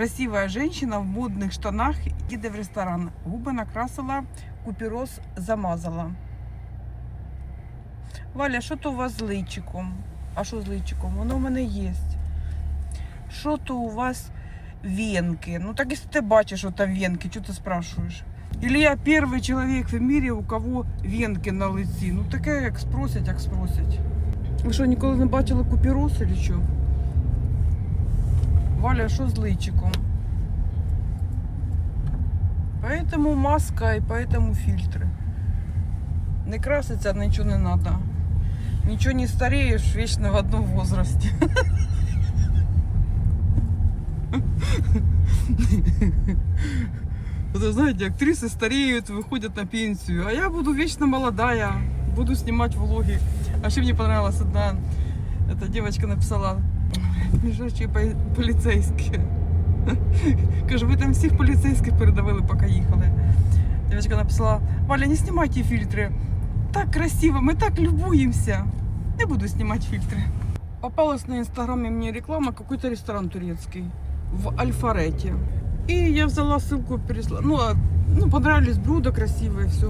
Красивая женщина в модных штанах іде в ресторан. Губи накрасила, купірос замазала. Валя, що то у вас з личиком? А що з личиком? Воно в мене є. Що то у вас венки? Ну так якщо ти бачиш, що там венки, чого ти спрашуєш? Или я перший чоловік в мірі, у кого венки на лиці. Ну таке, як спросять, як спросять. Ви що, ніколи не бачили купірос чи що? Валя, що з личиком? Поэтому маска и поэтому фильтры. Не краситься ничего не надо. Ничего не стареешь вечно в одном возрасте. Это, знаете, актрисы стареют, выходят на пенсию, а я буду вечно молодая, буду снимать влоги. А еще мне понравилась одна, эта девочка написала, лежачие по- полицейские. Каже, ви там всіх поліцейських передавили, поки їхали. Дівчинка написала, Валя, не знімайте фільтри. Так красиво, ми так любуємося. Не буду знімати фільтри. Попалась на інстаграмі мені реклама, какой-то ресторан турецький в Альфарете. И я взяла ссылку, переслала. Ну, ну, понравились блюда красивые, все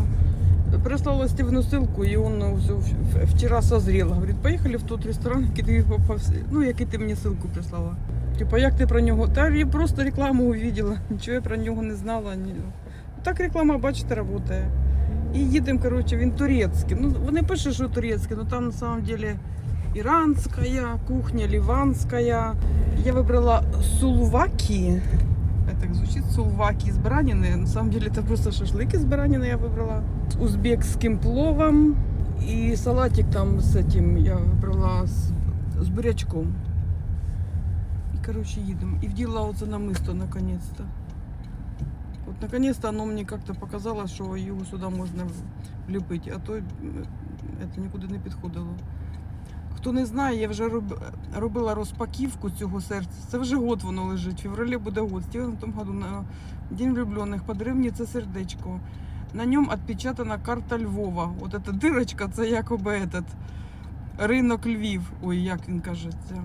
Прислала Стивену ссылку, и он ну, всё, в- вчера созрел. Говорит, поехали в тот ресторан, який ти, попався. ну, який ти мені ссылку прислала. Типа, як ти про нього? Та я просто рекламу увидела, нічого я про нього не знала. Ні. Так реклама, бачите, працює. І їдемо, коротше, він турецький. Ну, вони пишуть, що турецький, але там на самом деле іранська кухня, ліванська. Я вибрала сулваки. Так звучит сулваки из баранины. На самом деле это просто шашлык из баранины я выбрала. С узбекским пловом. И салатик там с этим я выбрала с, с бурячком. И, короче, едем. И вдела вот на мысто наконец-то. Вот наконец-то оно мне как-то показало, що його сюди можна вліпити, а то м, це нікуди не підходило. Хто не знає, я вже роб- робила розпаківку цього серця. Це вже год воно лежить. В февралі буде год. Стівен в тому году на День влюблених подарив мені це сердечко. На ньому відпечатана карта Львова. От ця дирочка, це якоби этот, ринок Львів. Ой, як він каже, це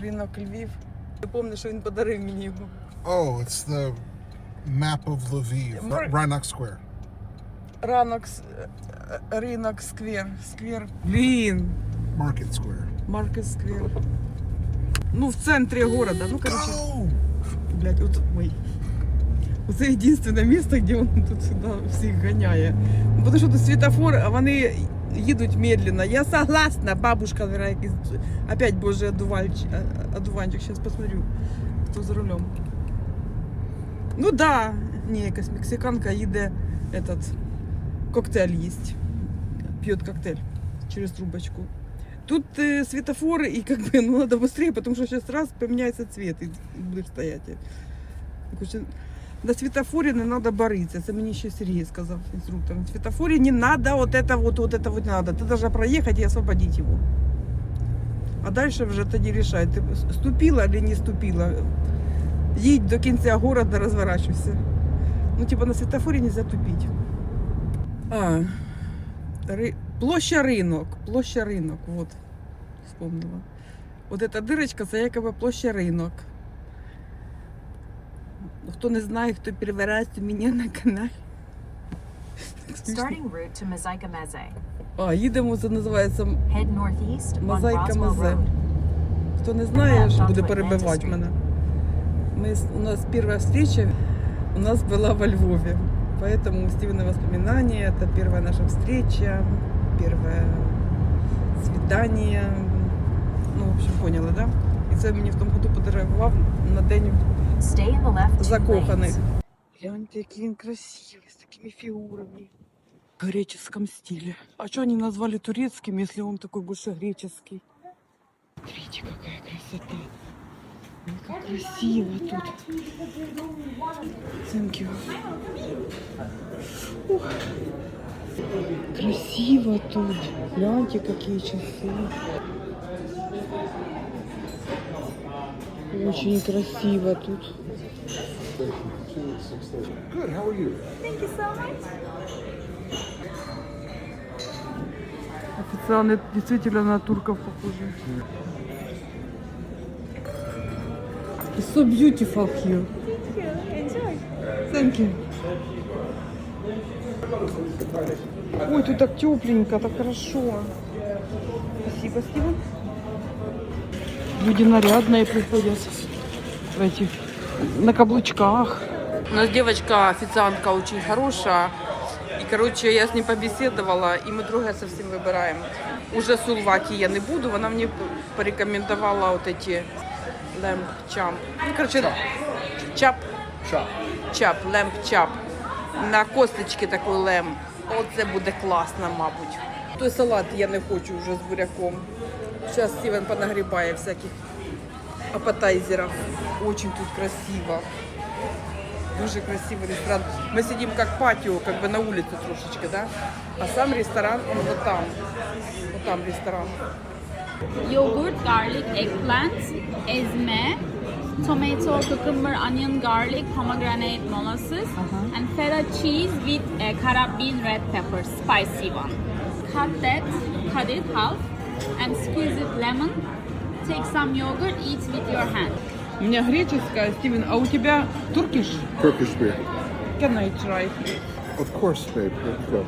ринок Львів. Я пам'ятаю, що він подарив мені його. Oh, it's the map of Lviv, Mar- Rynok Square. Ранок, ринок, сквер, сквер. Блін, Market Square. Маркет сквер. Ну, в центрі города. Ну, короче. Go! Блять, от ой. Це єдине місце, де він тут сюди всіх ганяє. Ну, Тому що тут світофор, а вони їдуть медленно. Я согласна, бабушка, наверное, якийсь. Опять, боже, одуванчик. одуванчик. Сейчас посмотрю, хто за рулем. Ну да, ні, якась мексиканка їде этот, коктейль їсть. П'є коктейль через трубочку. Тут э, светофоры, и как бы, ну, надо быстрее, потому что сейчас раз поменяется цвет, и будешь стоять. Короче, на светофоре не надо бориться. Це мені ще Сергій сказав інструктор. На светофоре не надо вот это вот, вот это вот не надо. Ты должна проехать и освободить его. А дальше вже тоді рішай, ти ступила или не ступила. Їдь до кінця города, розворачуйся. Ну, типа на светофоре нельзя тупить. А, Ри... Площа ринок. Площа ринок. Вот. Вспомнила. Вот эта дырочка, це якоби площа ринок. Хто не знає, хто перший раз у мене на каналі. Starting route to Mazaika Meze. А, їдемо, це називається. Head northeast on Мозаїка Roswell Мазе. Road. Хто не знає, Там буде Atlanta перебивати Street. мене. Ми, с- у нас перша встреча у нас была во Львове. Поэтому Стивена воспоминания, это первая наша встреча, первое свидание. Ну, в общем, поняли, да? І це мені в тому году подарував на день Stay in the left two закоханих. lanes. Гляньте, який він красивий, с такими фигурами. В греческом стиле. А что они назвали турецким, если он такой больше греческий? Смотрите, какая красота. Ой, как красиво тут. Thank you. Ух. Красиво тут. Гляньте, какие часы. Очень красиво тут. Good, how are you? Официально действительно на турков похоже. It's so beautiful here. you. Enjoy. Thank you. Ой, тут так тепленько, так хорошо. Спасибо, Стивен. Люди нарядные приходят в этих, на каблучках. У нас девочка, официантка очень хорошая. И, короче, я с ней побеседовала, и мы другое совсем выбираем. Уже сулваки я не буду, вона мне порекомендовала вот эти лэмп чамп. Ну, короче, чап. Chop. Чап, лемп чап. На косточки такий лем. Оце буде класно, мабуть. Той салат я не хочу вже з буряком. Зараз Стівен понагрібає всяких апетайзерів. Очень тут красиво. Дуже красивий ресторан. Ми сидимо як патіо, как бы на вулиці трошечки, да? А сам ресторан, он вот там. Вот там ресторан. yogurt, garlic, eggplant, ezme, tomato, cucumber, onion, garlic, pomegranate, molasses, and feta cheese with uh, carrot bean red pepper, spicy one. Cut that, cut it half, and squeeze it lemon. Take some yogurt, eat with your hand. У меня греческая, Стивен, а у тебя туркиш? Turkish beer. Can I try? Of course, babe. Let's go.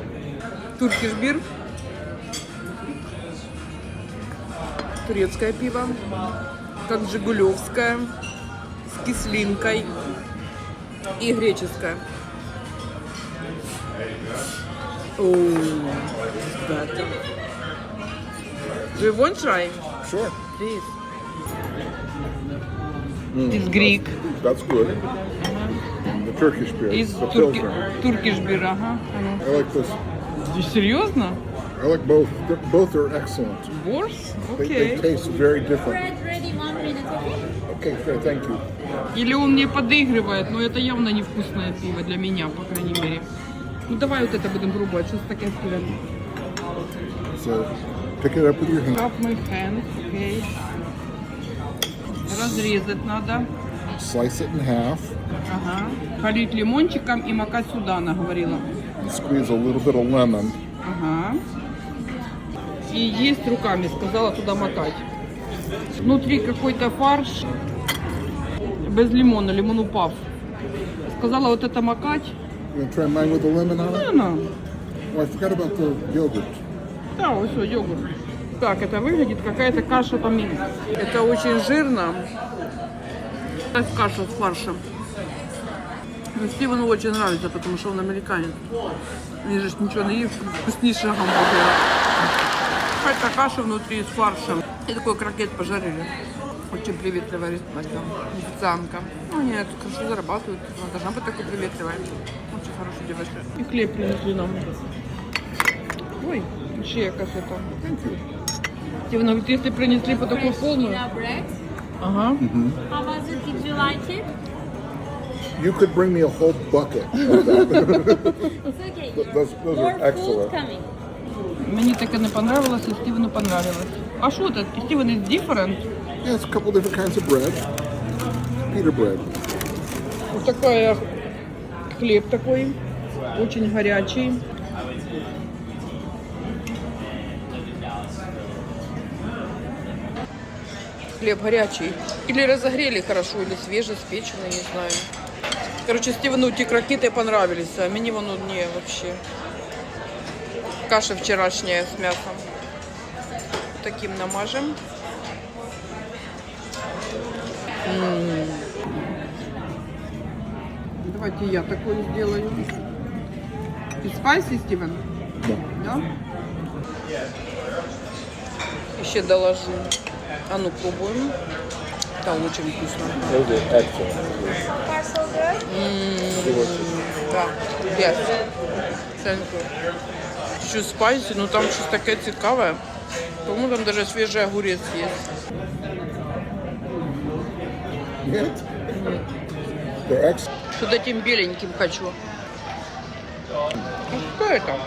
Туркиш бир. Турецкое пиво. Как жигулевское. Кислинкой. И греческое. Oh, better. Do you want try? Sure. Please. It's Greek. That's good. The Turkish beer. It's the. Pilsner. Turkish beer, ага. I like this. Серьезно? I like both. They're- both are excellent. Борс? They, they Окей. taste very different. Bread ready one minute, okay? Okay, sure. Thank you. Или он мне подыгрывает, но это явно невкусное пиво для меня, по крайней мере. Ну давай вот это будем пробовать, что такое Стивен. So, pick it up with your hand. Cup my hand, окей. Разрезать надо. Slice it in half. Ага. Полить лимончиком и макать сюда, она говорила. And squeeze a little bit of lemon. Ага. И есть руками, сказала туда макать. Внутри какой-то фарш. Без лимона, лимон упав. Сказала вот это макать. You try mine with the lemon on it? Она. Oh, I forgot about the yogurt. Да, вот все, йогурт. Так, это выглядит какая-то каша там. Это очень жирно. Это каша с фаршем. Но Стивену очень нравится, потому что он американец. Они же ничего не ест вкуснейшего гамбургера. Какая-то каша внутри с фаршем. И такой крокет пожарили. Очень приветливая официантка. Ну, они тут хорошо зарабатывают. Она должна быть такой приветливой. Очень хорошая девочка. И хлеб принесли нам. Ой, ще якась это. Стивена, говорит, если принесли по такую полную. Ага. How was it? Did you like it? You could bring me a whole bucket of that. It's okay. Th- those- those are excellent. food coming. Мені таке не понравилось, і Стивену понравилось. А що це? Стивен is different. It's a couple different kinds of bread. Pita bread. Вот такая хлеб такой, очень горячий. Хлеб горячий. Или разогрели хорошо, или свежеспеченный, не знаю. Короче, Стивену эти крокеты понравились, а мне вон не вообще. Каша вчерашняя с мясом. Таким намажем. М. Давайте я такой сделаю. И спайси, Стивен? Да. Еще доложу. А ну, пробуем. Да, очень вкусно. Да, yes. Thank you. Чуть спайси, но там щось таке цікаве. По-моему, там даже свежий огурец есть. Нет? They're excellent. Что этим беленьким хочу. Ну, что это?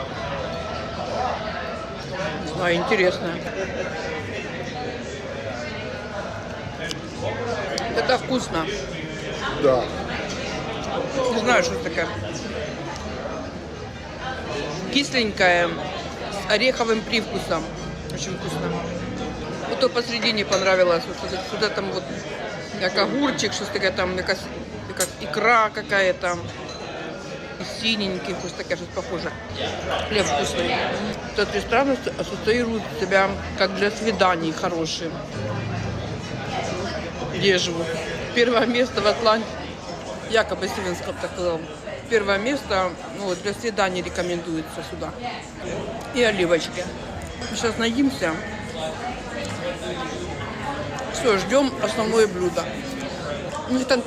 Знаю, интересно. Это вкусно. Да. Не знаю, что это такое. Кисленькое, с ореховым привкусом. Очень вкусно. Вот то посередине понравилось. Вот, вот это там вот, як огурчик, щось таке там, якась И как икра какая-то. И синенький, хоть такая что-то похоже. Хлеб вкусный. Этот ресторан ассоциирует себя как для свиданий хороший. Где живу. Первое место в Атланте. Якобы Стивенском так сказал. Первое место ну, для свиданий рекомендуется сюда. И оливочки. Сейчас наимся. Все, ждем основное блюдо. У них там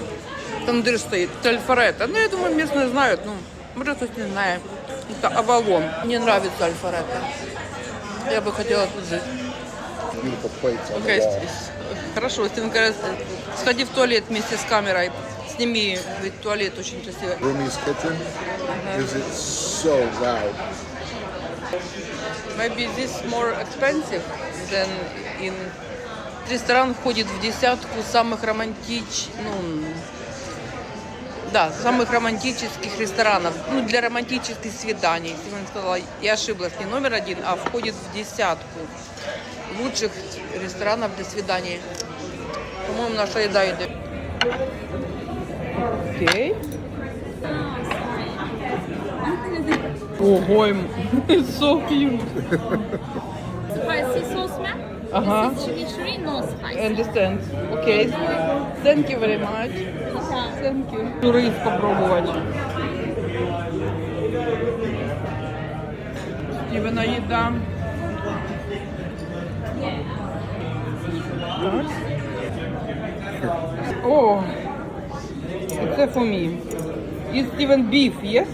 тандыр стоит, альфаретто. Ну, я думаю, местные знают. Ну, может, кто не знает. Это Авалон. Мне нравится альфаретто. Я бы хотела тут жить. Wall. с- хорошо. Стивен говорит, сходи в туалет вместе с камерой. Сними, ведь туалет очень красивый. Rumi's kitchen. Is it so loud? Maybe this more expensive than in... Ресторан входит в десятку самых романтич... Ну, да, самых романтических ресторанов. Ну, для романтических свиданий. Стивен сказала, я ошиблась, не номер один, а входит в десятку лучших ресторанов для свиданий. По-моему, наша еда идет. Окей. Ого, so cute. Spicy sauce. Ага. This is no spice. Understand. Okay. Thank you very much. Thank you. Рис попробовать. Стивена еда. Так. О, це for me. Is Steven beef, yes?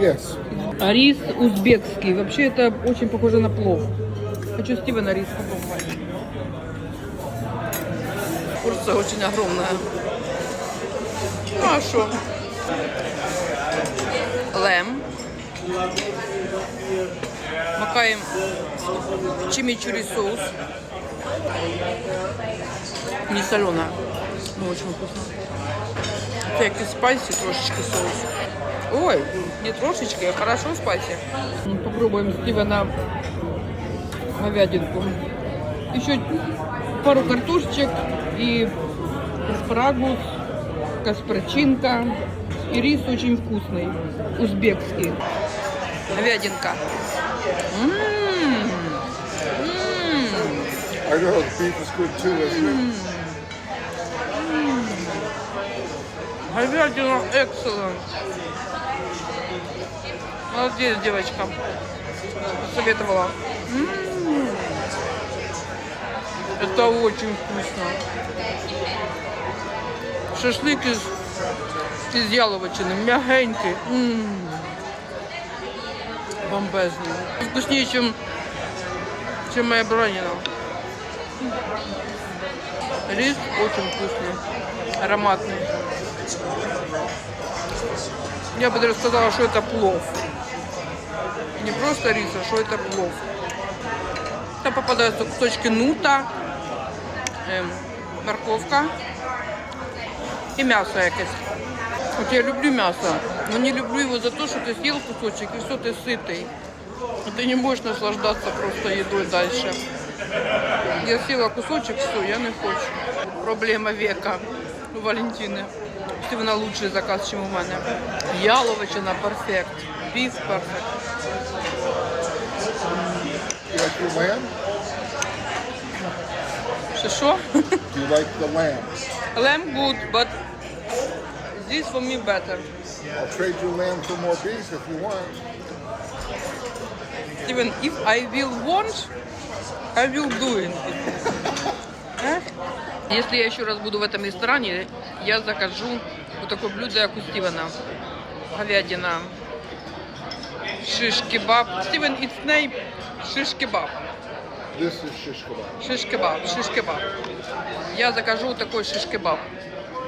Yes. А рис узбекский. Вообще это очень похоже на плов. Хочу Стивена рис попробовать. Порция очень огромная. Ну а что? Лэм. Макаем чимичури соус. Не соленая, но очень вкусно. Это якийсь спайси трошечки соус. Ой, не трошечки, а хорошо спайси. Ну, Попробуем Стивена говядинку. Еще пару картошечек и аспарагус, касперчинка. И рис очень вкусный, узбекский. М-м. I know the beef is good too, isn't it? Говядина excellent. Молодец, девочка. Посоветовала. М. Это очень вкусно. Шашлык из, из яловичины, мягенький. М. Бомбезный. Вкуснее, чем, чем моя баранина. Рис очень вкусный, ароматный. Я бы даже сказала, что это плов. Не просто рис, а что это плов. Там попадаются кусочки нута, морковка и мясо якесь. Вот я люблю мясо, но не люблю его за то, что ты съел кусочек и все, ты сытый. И ты не можешь наслаждаться просто едой дальше. Я съела кусочек, все, я не хочу. Проблема века у Валентини. Стивена лучший заказ, чем у мене. Яловичина перфект. Біф перфект. You lamb? Що you like the lamb? Lamb good, but this for me better. I'll trade your lamb for more beef if you want. Steven, if I will want, I will do it. Э? Если я еще раз буду в этом ресторане, я закажу вот такое блюдо, как у Стивена. Говядина. Шиш-кебаб. Стивен, it's name шиш-кебаб. This is shish kebab. Шиш-кебаб, шиш-кебаб. Я закажу такой шиш-кебаб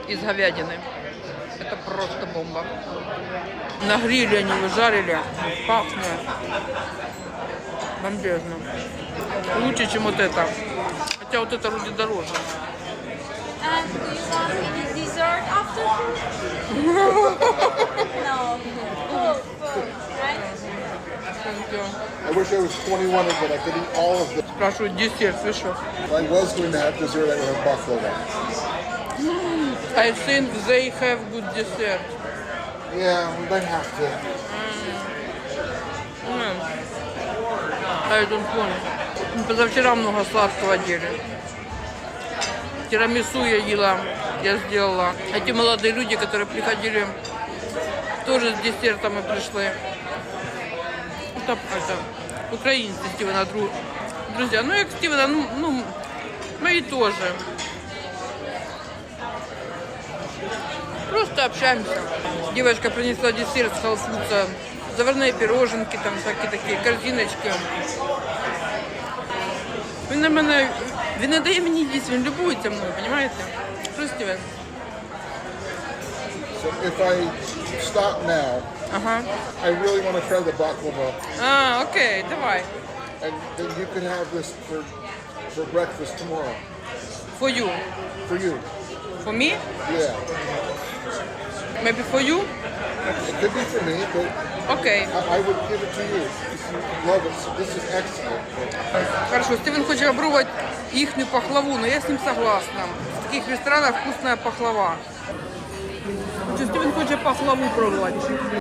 из говядины. Это просто бомба. На гриле они его жарили. Пахнет. Бомбезно. Лучше, чем вот это. Хотя вот это вроде дороже. And do you want any dessert after food? no. Food, food, right? Thank you. I wish I was 21 but I could eat all of them. Спрашивают десерт, вы что? If I was going to have dessert, I would have buffalo wings. I think they have good dessert. Yeah, they have to. Mm. I don't want. Позавчера много сладкого ели. Тирамису я ела, я сделала. Эти молодые люди, которые приходили, тоже с десертом и пришли Это, это украинцы Стивена, дру- друзья. Ну, я к Стивена, ну, ну, мои тоже. Просто общаемся. Девочка принесла десерт с халфуца, заварные пироженки, там всякие такие, корзиночки. Він на мене, він не дає мені їсти, він любується мною, розумієте? Що Стівен? So if I Stop now, Ага. I really want to try the baklava, А, окей, давай. and then you can have this for for breakfast tomorrow. For you. For you. For me? Yeah. Maybe for you? It could be for me, but Окей. I, I would give it to you if you love it. So this is excellent. Хорошо, Стивен хоче попробувати їхню пахлаву, но я з ним согласна. В таких ресторанах вкусная пахлава. Стивен хоче пахлаву пробувати.